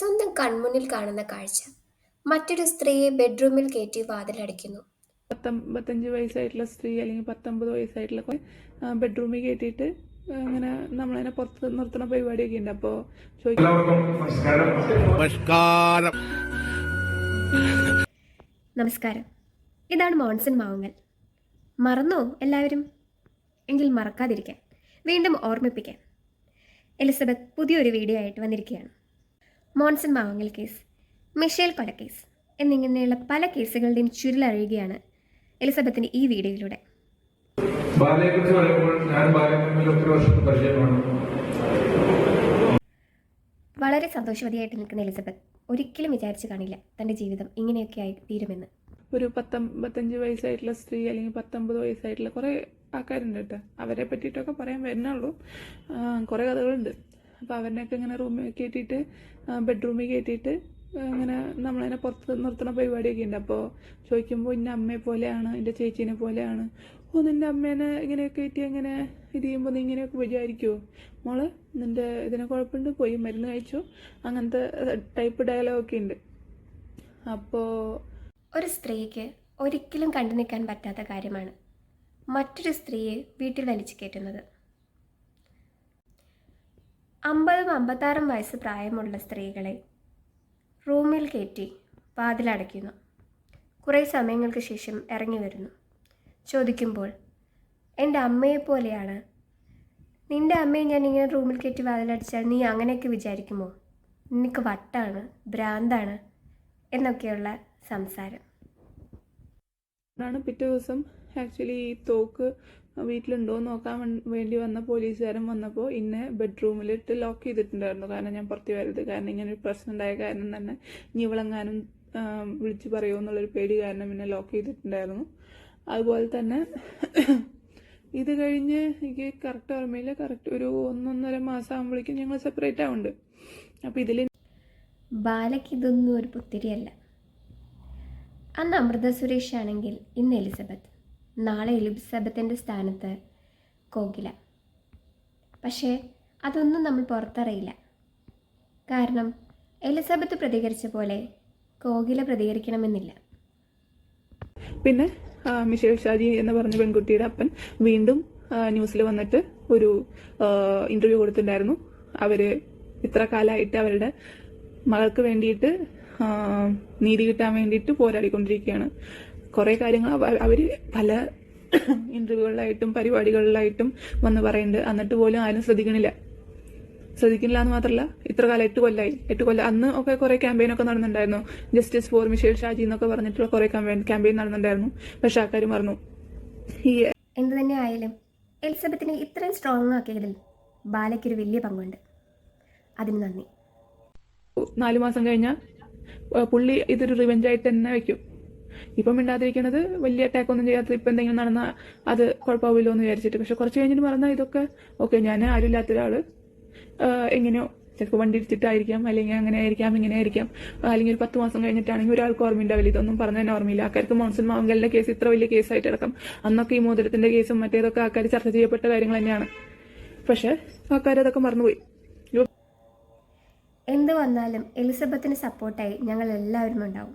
സ്വന്തം കൺമുന്നിൽ കാണുന്ന കാഴ്ച. മറ്റൊരു സ്ത്രീയെ ബെഡ്റൂമിൽ കയറ്റി വാതിലടയ്ക്കുന്നു. പത്തൊമ്പത്തഞ്ച് വയസ്സായിട്ടുള്ള സ്ത്രീ അല്ലെങ്കിൽ പത്തൊമ്പത് വയസ്സായിട്ടുള്ള ബെഡ്റൂമിൽ കയറ്റിയിട്ട് അങ്ങനെ നമ്മളതിനെ പുറത്ത് നിർത്തുന്ന പരിപാടിയൊക്കെ ഉണ്ട്. അപ്പോ എല്ലാവർക്കും നമസ്കാരം. നമസ്കാരം. നമസ്കാരം. ഇതാണ് മോൺസൺ മാവുങ്ങൽ. മറന്നോ എല്ലാവരും? എങ്കിൽ മറക്കാതിരിക്കാൻ. വീണ്ടും ഓർമ്മിപ്പിക്കാൻ എലിസബത്ത് പുതിയൊരു വീഡിയോ ആയിട്ട് വന്നിരിക്കുകയാണ്. മോൺസൺ മാവങ്ങൽ കേസ് മിഷേൽ കൊലക്കേസ് എന്നിങ്ങനെയുള്ള പല കേസുകളുടെയും ചുരുളറിയുകയാണ് എലിസബത്തിന്റെ ഈ വീഡിയോയിലൂടെ. പറയുമ്പോൾ ഞാൻ വർഷത്തെ പരിചയമാണ്. വളരെ സന്തോഷവതിയായിട്ട് നിൽക്കുന്ന എലിസബത്ത് ഒരിക്കലും വിചാരിച്ചു കാണില്ല തന്റെ ജീവിതം ഇങ്ങനെയൊക്കെ ആയി തീരുമെന്ന്. ഒരു പത്തൊമ്പത്തഞ്ച് വയസ്സായിട്ടുള്ള സ്ത്രീ അല്ലെങ്കിൽ പത്തൊമ്പത് വയസ്സായിട്ടുള്ള കുറേ ആൾക്കാരുണ്ട് കേട്ടോ. അവരെ പറ്റിയിട്ടൊക്കെ പറയാൻ വരുന്നുള്ളൂ. കുറേ കഥകളുണ്ട്. അപ്പോൾ അവരിനെയൊക്കെ ഇങ്ങനെ റൂമിൽ കയറ്റിയിട്ട് ബെഡ്റൂമിൽ കയറ്റിയിട്ട് ഇങ്ങനെ നമ്മളതിനെ പുറത്ത് നിർത്തുന്ന പരിപാടിയൊക്കെ ഉണ്ട്. അപ്പോൾ ചോദിക്കുമ്പോൾ ഇന്ന അമ്മയെ പോലെയാണ് എന്റെ ചേച്ചീനെ പോലെയാണ്. ഓ നിന്റെ അമ്മേനെ ഇങ്ങനെ കയറ്റി അങ്ങനെ ഇത് ചെയ്യുമ്പോൾ നീ ഇങ്ങനെയൊക്കെ വിചാരിക്കുമോ മോൾ നിന്റെ ഇതിനെ കുഴപ്പമുണ്ട് പോയി മരുന്ന് കഴിച്ചു? അങ്ങനത്തെ ടൈപ്പ് ഡയലോഗൊക്കെ ഉണ്ട്. അപ്പോൾ ഒരു സ്ത്രീക്ക് ഒരിക്കലും കണ്ടു നിൽക്കാൻ പറ്റാത്ത കാര്യമാണ് മറ്റൊരു സ്ത്രീയെ വീട്ടിൽ വലിച്ചു കയറ്റുന്നത്. അമ്പതും അമ്പത്താറും വയസ്സ് പ്രായമുള്ള സ്ത്രീകളെ റൂമിൽ കയറ്റി വാതിലടയ്ക്കുന്നു. കുറേ സമയങ്ങൾക്ക് ശേഷം ഇറങ്ങി വരുന്നു. ചോദിക്കുമ്പോൾ എന്റെ അമ്മയെപ്പോലെയാണ് നിന്റെ അമ്മയെ ഞാൻ ഇങ്ങനെ റൂമിൽ കയറ്റി വാതിലടിച്ചാൽ നീ അങ്ങനെയൊക്കെ വിചാരിക്കുമോ? നിനക്ക് വട്ടാണ് ഭ്രാന്താണ് എന്നൊക്കെയുള്ള സംസാരം. പിറ്റേ ദിവസം ആക്ച്വലി ഈ തോക്ക് വീട്ടിലുണ്ടോ എന്ന് നോക്കാൻ വേണ്ടി വന്ന പോലീസുകാരൻ വന്നപ്പോൾ ഇന്നെ ബെഡ്റൂമിലിട്ട് ലോക്ക് ചെയ്തിട്ടുണ്ടായിരുന്നു. കാരണം ഞാൻ പുറത്ത് വരരുത്. കാരണം ഇങ്ങനെ ഒരു പ്രശ്നം ഉണ്ടായ കാരണം തന്നെ ഇനി ഇവളെങ്ങാനും വിളിച്ച് പറയുമോ എന്നുള്ളൊരു പേടി കാരണം പിന്നെ ലോക്ക് ചെയ്തിട്ടുണ്ടായിരുന്നു. അതുപോലെ തന്നെ ഇത് കഴിഞ്ഞ് എനിക്ക് കറക്റ്റ് ഓർമ്മയില്ല. കറക്റ്റ് ഒരു ഒന്നൊന്നര മാസം ആകുമ്പോഴേക്കും ഞങ്ങൾ സെപ്പറേറ്റ് ആവുന്നുണ്ട് അപ്പോൾ ഇതിൽ ബാലയ്ക്ക് ഇതൊന്നും ഒരു പുത്തിരിയല്ല. അന്ന് അമൃത സുരേഷ് ആണെങ്കിൽ ഇന്ന് എലിസബത്ത്. നാളെ എലിസബത്തിന്റെ സ്ഥാനത്ത് കോകില. പക്ഷേ അതൊന്നും നമ്മൾ പുറത്തറിയില്ല. കാരണം എലിസബത്ത് പ്രതികരിച്ച പോലെ കോകില പ്രതികരിക്കണമെന്നില്ല. പിന്നെ മിഷേൽ ഷാജി എന്ന് പറഞ്ഞ പെൺകുട്ടിയുടെ അപ്പൻ വീണ്ടും ന്യൂസിൽ വന്നിട്ട് ഒരു ഇന്റർവ്യൂ കൊടുത്തിട്ടുണ്ടായിരുന്നു. അവർ ഇത്ര കാലമായിട്ട് അവരുടെ മകൾക്ക് വേണ്ടിയിട്ട് നീതി കിട്ടാൻ വേണ്ടിയിട്ട് പോരാടിക്കൊണ്ടിരിക്കുകയാണ്. കുറെ കാര്യങ്ങൾ അവർ പല ഇന്റർവ്യൂകളിലായിട്ടും പരിപാടികളിലായിട്ടും വന്ന് പറയുന്നുണ്ട് എന്നിട്ട് പോലും ആരും ശ്രദ്ധിക്കണില്ല. ശ്രദ്ധിക്കുന്നില്ല എന്ന് മാത്രമല്ല ഇത്ര കാലം എട്ട് കൊല്ലായി. എട്ട് കൊല്ലം അന്ന് ഒക്കെ കുറെ ക്യാമ്പയിൻ ഒക്കെ നടന്നിട്ടുണ്ടായിരുന്നു. ജസ്റ്റിസ് ഫോർ മിഷേൽ ഷാജി എന്നൊക്കെ പറഞ്ഞിട്ടുള്ള കുറെ ക്യാമ്പയിൻ ക്യാമ്പയിൻ നടന്നിട്ടുണ്ടായിരുന്നു. പക്ഷെ ആൾക്കാർ മറന്നു. ഈ എന്തു തന്നെ ആയാലും എലിസബത്തിനെ ഇത്രയും സ്ട്രോങ് ആക്കിയതിൽ ബാലയ്ക്കൊരു വലിയ പങ്കുണ്ട്. അതിന് നന്ദി. നാലു മാസം കഴിഞ്ഞാൽ പുള്ളി ഇതൊരു റിവെഞ്ച് ആയിട്ട് തന്നെ വെക്കും. ഇപ്പം മിണ്ടാതിരിക്കണത് വലിയ അറ്റാക്ക് ഒന്നും ചെയ്യാത്ത ഇപ്പം എന്തെങ്കിലും നടന്ന അത് കുഴപ്പമാവില്ലോ എന്ന് വിചാരിച്ചിട്ട്. പക്ഷെ കുറച്ച് കഴിഞ്ഞിട്ട് പറഞ്ഞാൽ ഇതൊക്കെ ഓക്കെ ഞാൻ ആരുമില്ലാത്ത ഒരാൾ എങ്ങനെയോ ചിലപ്പോൾ വണ്ടി ഇടിച്ചിട്ടായിരിക്കാം അല്ലെങ്കിൽ അങ്ങനെ ആയിരിക്കാം ഇങ്ങനെ ആയിരിക്കാം. അല്ലെങ്കിൽ ഒരു പത്ത് മാസം കഴിഞ്ഞിട്ടാണെങ്കിൽ ഒരാൾക്ക് ഓർമ്മയുണ്ടാവില്ല. ഇതൊന്നും പറഞ്ഞു തന്നെ ഓർമ്മയില്ല. ആൾക്കാർക്ക് മോൺസൺ മാവങ്കലിന്റെ കേസ് ഇത്ര വലിയ കേസായിട്ട് അടക്കം അന്നൊക്കെ ഈ മോതിരത്തിന്റെ കേസും മറ്റേതൊക്കെ ആൾക്കാർ ചർച്ച ചെയ്യപ്പെട്ട കാര്യങ്ങൾ തന്നെയാണ്. പക്ഷെ ആൾക്കാർ അതൊക്കെ മറന്നുപോയി. എന്ത് വന്നാലും എലിസബത്തിന് സപ്പോർട്ടായി ഞങ്ങൾ എല്ലാവരും ഉണ്ടാവും